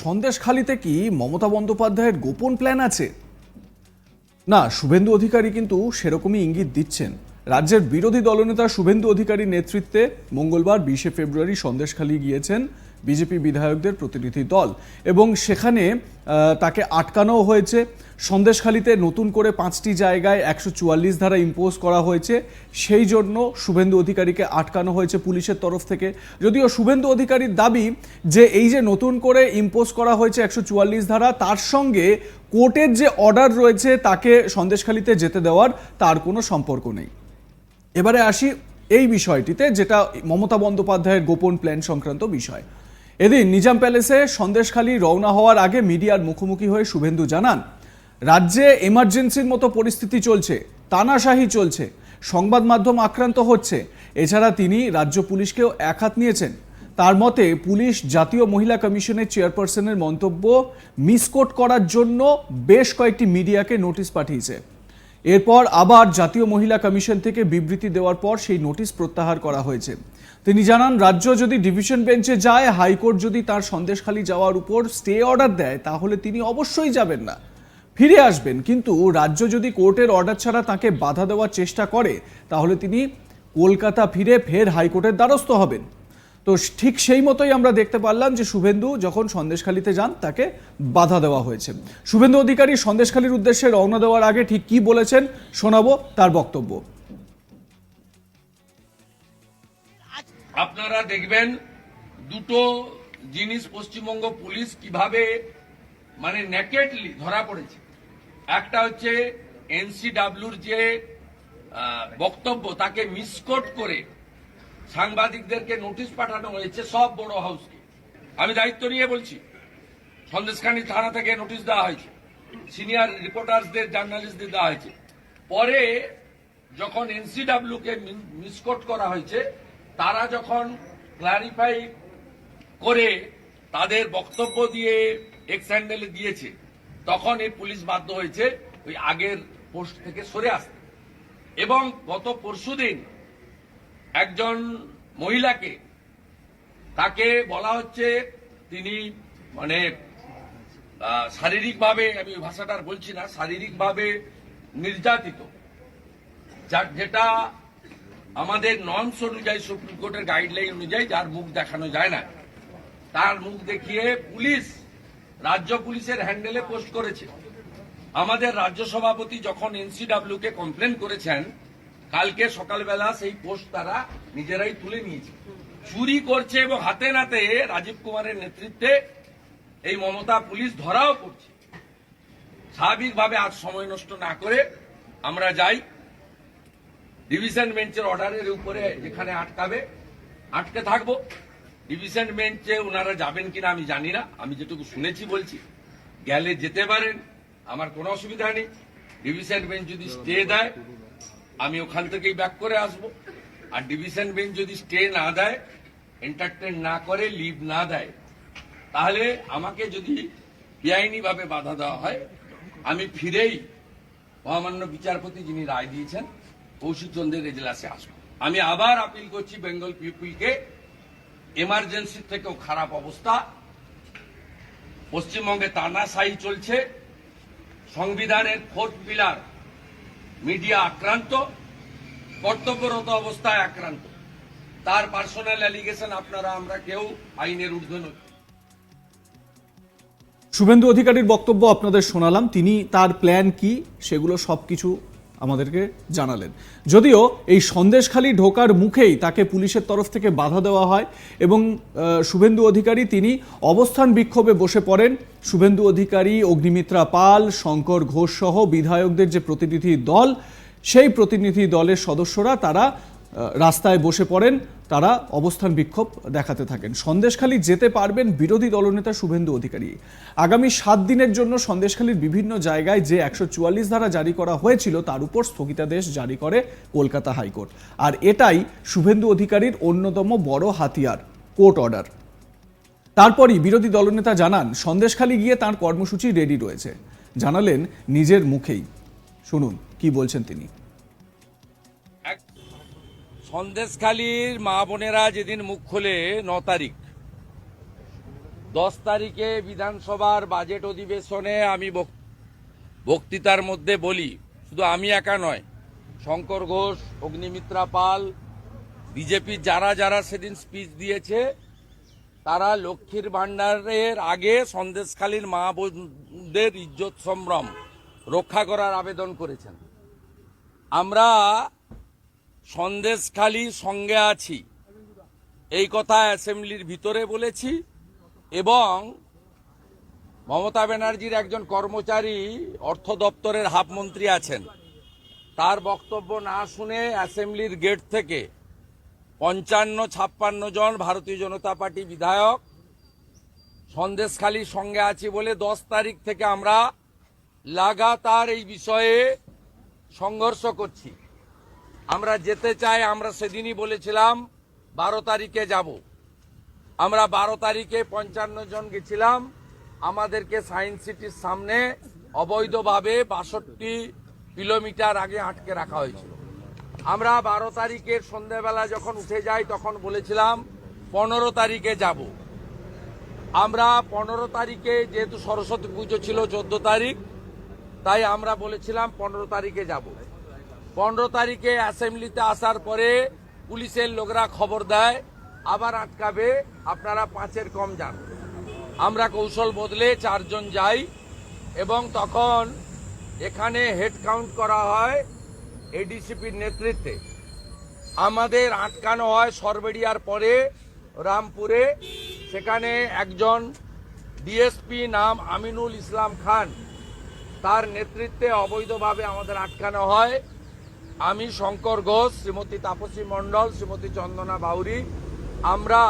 সন্দেশখালিতে কি মমতা বন্দ্যোপাধ্যায়ের গোপন প্ল্যান আছে? না, শুভেন্দু অধিকারী কিন্তু সেরকমই ইঙ্গিত দিচ্ছেন। রাজ্যের বিরোধী দলনেতা শুভেন্দু অধিকারীর নেতৃত্বে মঙ্গলবার বিশে ফেব্রুয়ারি সন্দেশখালি গিয়েছেন বিজেপি বিধায়কদের প্রতিনিধি দল এবং সেখানে তাকে আটকানো হয়েছে। সন্দেশখালীতে নতুন করে পাঁচটি জায়গায় একশো চুয়াল্লিশ ধারা ইম্পোজ করা হয়েছে। সেই জন্য শুভেন্দু অধিকারীকে আটকানো হয়েছে পুলিশের তরফ থেকে। যদিও শুভেন্দু অধিকারীর দাবি যে এই যে নতুন করে ইম্পোজ করা হয়েছে একশো চুয়াল্লিশ ধারা, তার সঙ্গে কোর্টের যে অর্ডার রয়েছে তাকে সন্দেশখালীতে যেতে দেওয়ার তার কোনো সম্পর্ক নেই। এবারে আসি এই বিষয়টিতে, যেটা মমতা বন্দ্যোপাধ্যায়ের গোপন প্ল্যান সংক্রান্ত বিষয়। এদিন নিজাম প্যালেসে সন্দেশখালী রওনা হওয়ার আগে মিডিয়ার মুখোমুখি হয়ে শুভেন্দু জানান রাজ্যে এমার্জেন্সির মতো পরিস্থিতি চলছে, তানাশাহি চলছে, সংবাদ মাধ্যম আক্রান্ত হচ্ছে। এছাড়া তিনি রাজ্য পুলিশকেও একহাত নিয়েছেন। তার মতে, পুলিশ জাতীয় মহিলা কমিশনের চেয়ারপারসনের মন্তব্য মিসকোট করার জন্য বেশ কয়েকটি মিডিয়াকে নোটিশ পাঠিয়েছে। এরপর আবার জাতীয় মহিলা কমিশন থেকে বিবৃতি দেওয়ার পর সেই নোটিশ প্রত্যাহার করা হয়েছে। তিনি জানান, রাজ্য যদি ডিভিশন বেঞ্চে যায়, হাইকোর্ট যদি তার সন্দেশখালী যাওয়ার উপর স্টে অর্ডার দেয়, তাহলে তিনি অবশ্যই যাবেন না। ফিরে আসবেন। কিন্তু রাজ্য যদি কোর্টের অর্ডার ছাড়া তাকে বাধা দেওয়ার চেষ্টা করে, তাহলে তিনি কলকাতা ফিরে ফের হাইকোর্টের দ্বারস্থ হবেন। তো ঠিক সেই মতোই আমরা দেখতে পারলাম যে শুভেন্দু যখন সন্দেশখালিতে যান, তাকে বাধা দেওয়া হয়েছে। শুভেন্দু অধিকারী সন্দেশখালীর উদ্দেশ্যে রওনা দেওয়ার আগে ঠিক কি বলেছেন, শোনাবো তার বক্তব্য। আপনারা দেখবেন দুটো জিনিস পশ্চিমবঙ্গ পুলিশ কীভাবে মানে নেকেটলি ধরা পড়েছে। একটা হচ্ছে এনসিডাব্লিউর যে বক্তব্য, তাকে মিসকোট করে সাংবাদিকদেরকে নোটিশ পাঠানো হয়েছে সব বড় হাউসকে। আমি দায়িত্ব নিয়ে বলছি, সন্দেশখানি থানা থেকে নোটিশ দেওয়া হয়েছে, সিনিয়র রিপোর্টার্সদের, জার্নালিস্টদের দেওয়া হয়েছে। পরে যখন এনসিডাব্লিউ কে মিসকোট করা হয়েছে, তারা যখন ক্লারিফাই করে তাদের বক্তব্য দিয়ে এক্স হ্যান্ডেলে দিয়েছে তখন এই পুলিশ বাধ্য হয়েছে ওই আগের পোস্ট থেকে সরে আসতে। এবং গত পরশুদিন একজন মহিলাকে তাকে বলা হচ্ছে তিনি মানে শারীরিকভাবে, আমি ওই ভাষাটা আর বলছি না, শারীরিকভাবে নির্যাতিত। যার যেটা আমাদের নর্মস অনুযায়ী, সুপ্রিম কোর্টের গাইডলাইন অনুযায়ী যার মুখ দেখানো যায় না, তার মুখ দেখিয়ে পুলিশ রাজ্য পুলিশের হ্যান্ডেলে পোস্ট করেছে। আমাদের রাজ্য সভাপতি যখন এনসিডাব্লিউ কে কমপ্লেন করেছেন, কালকে সকালবেলা সেই পোস্ট তারা নিজেরাই তুলে নিয়েছে। চুরি করছে এবং হাতে নাতে রাজীব কুমারের নেতৃত্বে এই মমতা পুলিশ ধরাও করছে স্বাভাবিকভাবে আজ সময় নষ্ট না করে আমরা যাই। ডিভিশন বেঞ্চের অর্ডারের উপরে যেখানে আটকাবে, আটকে থাকব। ডিভিশন বেঞ্চে ওনারা যাবেন কিনা আমি জানি না। আমি যেটুকু শুনেছি বলছি, গেলে যেতে পারেন, আমার কোনো অসুবিধা নেই। ডিভিশন বেঞ্চ যদি স্টে দেয়, আমি ওখান থেকেই ব্যাক করে আসব। আর ডিভিশন বেঞ্চ যদি স্টে না দেয় এন্টারটেন না করে লিভ না দেয়, তাহলে আমাকে যদি বেআইনি ভাবে বাধা দেওয়া হয়, আমি ফিরেই মহামান্য বিচারপতি যিনি রায় দিয়েছেন কৌশিক চন্দ্রের এজলাসে আসব। আমি আবার আপিল করছি বেঙ্গল পিপুলকে এমার্জেন্সি থেকেও খারাপ অবস্থা। পশ্চিমবঙ্গে তানাশাহি চলছে। সংবিধানের ফোর্থ পিলার মিডিয়া আক্রান্ত। কর্তব্যরত অবস্থায় আক্রান্ত। তার পার্সোনাল অ্যালিগেশন আপনারা, আমরা কেউ আইনের ঊর্ধ্বে নই। শুভেন্দু অধিকারীর বক্তব্য আপনাদের শোনালাম। তিনি তার প্ল্যান কি, সেগুলো সব কিছু আমাদেরকে জানালেন। যদিও এই সন্দেশখালি ঢোকার মুখেই তাকে পুলিশের তরফ থেকে বাধা দেওয়া হয় এবং শুভেন্দু অধিকারী তিনি অবস্থান বিক্ষোভে বসে পড়েন। শুভেন্দু অধিকারী, অগ্নিমিত্রা পাল, শঙ্কর ঘোষ সহ বিধায়কদের যে প্রতিনিধি দল, সেই প্রতিনিধি দলের সদস্যরা তারা রাস্তায় বসে পড়েন। তারা অবস্থান বিক্ষোভ দেখাতে থাকেন। সন্দেশখালী যেতে পারবেন বিরোধী দলনেতা শুভেন্দু অধিকারী। আগামী সাত দিনের জন্য সন্দেশখালীর বিভিন্ন জায়গায় যে একশো চুয়াল্লিশ ধারা জারি করা হয়েছিল, তার উপর স্থগিতাদেশ জারি করে কলকাতা হাইকোর্ট। আর এটাই শুভেন্দু অধিকারীর অন্যতম বড় হাতিয়ার, কোর্ট অর্ডার। তারপরই বিরোধী দলনেতা জানান, সন্দেশখালী গিয়ে তার কর্মসূচি রেডি রয়েছে। জানালেন নিজের মুখেই। শুনুন, কি বলছেন তিনি। সন্দেশখালীর মা বোনেরা যেদিন মুখ খোলে ন তারিখ, দশ তারিখে বিধানসভার বাজেট অধিবেশনে আমি বক- বক্তৃতার মধ্যে বলি, শুধু আমি একা নয়, শঙ্কর ঘোষ, অগ্নিমিত্রা পাল বিজেপির যারা যারা সেদিন স্পিচ দিয়েছে, তারা লক্ষ্মীর ভাণ্ডারের আগে সন্দেশখালীর মা বোনদের ইজ্জত সম্ভ্রম রক্ষা করার আবেদন করেছেন। আমরা সন্দেশখালী সঙ্গে আছি। এই কথা অ্যাসেম্বলির ভিতরে বলেছি এবং মমতা ব্যানার্জির একজন কর্মচারী অর্থ দপ্তরের হাফ মন্ত্রী আছেন। তার বক্তব্য না শুনে অ্যাসেম্বলির গেট থেকে পঞ্চান্ন ছাপ্পান্ন জন ভারতীয় জনতা পার্টি বিধায়ক সন্দেশখালীর সঙ্গে আছি বলে দশ তারিখ থেকে আমরা লাগাতার এই বিষয়ে সংঘর্ষ করছি। আমরা যেতে চাই, আমরা সেদিনই বলেছিলাম, বারো তারিখে যাব। আমরা বারো তারিখে পঞ্চান্ন জন গেছিলাম। আমাদেরকে সায়েন্স সিটির সামনে অবৈধভাবে বাষট্টি কিলোমিটার আগে আটকে রাখা হয়েছিল। আমরা বারো তারিখের সন্ধ্যাবেলা যখন উঠে যাই, তখন বলেছিলাম, পনেরো তারিখে যাব। আমরা পনেরো তারিখে যেহেতু সরস্বতী পুজো ছিল চোদ্দ তারিখ, তাই আমরা বলেছিলাম, পনেরো তারিখে যাব। পনেরো তারিখে অ্যাসেম্বলিতে আসার পরে পুলিশের লোকরা খবর দেয়, আবার আটকাবে, আপনারা পাঁচের কম যান। আমরা কৌশল বদলে চারজন যাই এবং তখন এখানে হেড কাউন্ট করা হয় এডিসিপির নেতৃত্বে। আমাদের আটকানো হয় সরবেড়িয়ার পরে রামপুরে, সেখানে একজন ডিএসপি নাম আমিনুল ইসলাম খান, তার নেতৃত্বে অবৈধভাবে আমাদের আটকানো হয়। আমি শঙ্কর ঘোষ, শ্রীমতী তাপসী মণ্ডল, শ্রীমতী চন্দনা বাউরি। আমরা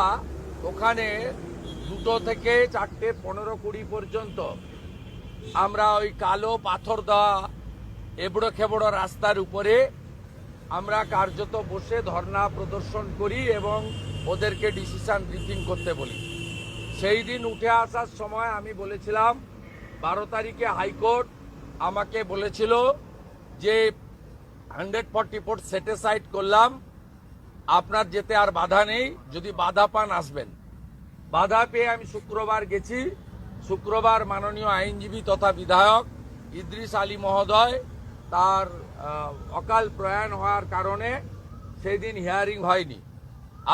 ওখানে দুটো থেকে চারটে পনেরো কুড়ি পর্যন্ত আমরা ওই কালো পাথর দেওয়া এবড়ো খেবড়ো রাস্তার উপরে আমরা কার্যত বসে ধর্ণা প্রদর্শন করি এবং ওদেরকে ডিসিশন ব্রিফিং করতে বলি। সেই দিন উঠে আসার সময় আমি বলেছিলাম, বারো তারিখে হাইকোর্ট আমাকে বলেছিল যে হান্ড্রেড ফোর সেটেসাইড করলাম। আপনার যেতে আর বাধা নেই, যদি বাধা পান আসবেন। বাধা পেয়ে আমি শুক্রবার গেছি। শুক্রবার মাননীয় আইনজীবী তথা বিধায়ক ইদ্রিস আলী মহোদয় তার অকাল প্রয়াণ হওয়ার কারণে সেই দিন হিয়ারিং হয়নি।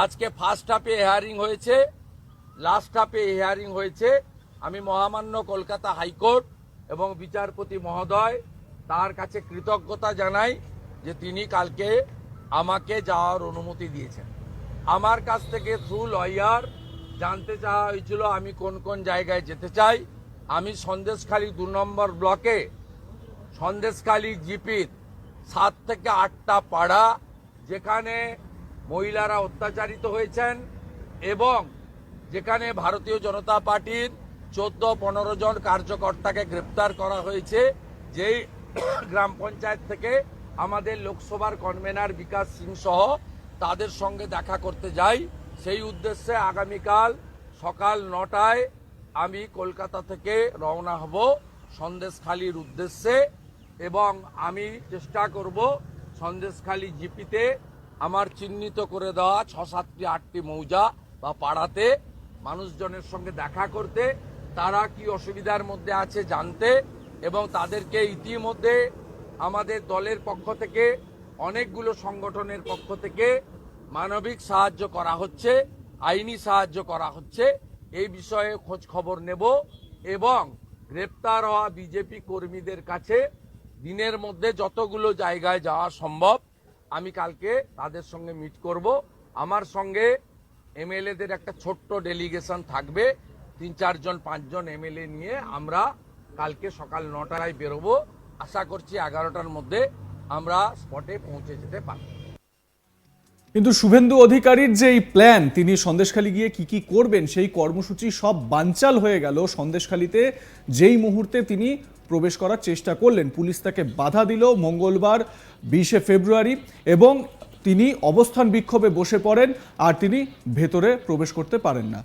আজকে ফার্স্ট হাফে হিয়ারিং হয়েছে লাস্ট হাফে হিয়ারিং হয়েছে। আমি মহামান্য কলকাতা হাইকোর্ট এবং বিচারপতি মহোদয় তার কাছে কৃতজ্ঞতা জানাই। যে তিনি কালকে আমাকে যাওয়ার অনুমতি দিয়েছেন। আমার কাছ থেকে থ্রু লয়ার জানতে চাওয়া হয়েছিল আমি কোন কোন জায়গায় যেতে চাই। আমি সন্দেশখালী দু নম্বর ব্লকে, সন্দেশখালী জিপির সাত থেকে আটটা পাড়া যেখানে মহিলারা অত্যাচারিত হয়েছেন এবং যেখানে ভারতীয় জনতা পার্টির চোদ্দ পনেরো জন কার্যকর্তাকে গ্রেপ্তার করা হয়েছে, যেই গ্রাম পঞ্চায়েত থেকে আমাদের লোকসভার কনভেনার বিকাশ সিং সহ তাদের সঙ্গে দেখা করতে যাই। সেই উদ্দেশ্যে আগামীকাল সকাল নটায় আমি কলকাতা থেকে রওনা হব সন্দেশখালির উদ্দেশ্যে এবং আমি চেষ্টা করব সন্দেশখালী জিপিতে আমার চিহ্নিত করে দেওয়া ছ সাতটি আটটি মৌজা বা পাড়াতে মানুষজনের সঙ্গে দেখা করতে, তারা কি অসুবিধার মধ্যে আছে জানতে এবং তাদেরকে ইতিমধ্যে আমাদের দলের পক্ষ থেকে, অনেকগুলো সংগঠনের পক্ষ থেকে মানবিক সাহায্য করা হচ্ছে, আইনি সাহায্য করা হচ্ছে। এই বিষয়ে খোঁজ খবর নেব এবং গ্রেপ্তার হওয়া বিজেপি কর্মীদের কাছে দিনের মধ্যে যতগুলো জায়গায় যাওয়া সম্ভব, আমি কালকে তাদের সঙ্গে মিট করব। আমার সঙ্গে এমএলএদের একটা ছোট্ট ডেলিগেশন থাকবে। তিন, চারজন, পাঁচজন এমএলএ নিয়ে আমরা কালকে সকাল নটায় বেরোবো। আশা করছি এগারোটার মধ্যে আমরা স্পটে পৌঁছে যেতে পারব। কিন্তু শুভেন্দু অধিকারীর যে এই প্ল্যান তিনি সন্দেশখালী গিয়ে কি কি করবেন, সেই কর্মসূচি সব বানচাল হয়ে গেল। সন্দেশখালীতে যেই মুহূর্তে তিনি প্রবেশ করার চেষ্টা করলেন, পুলিশ তাকে বাধা দিল মঙ্গলবার বিশে ফেব্রুয়ারি এবং তিনি অবস্থান বিক্ষোভে বসে পড়েন, আর তিনি ভেতরে প্রবেশ করতে পারেন না।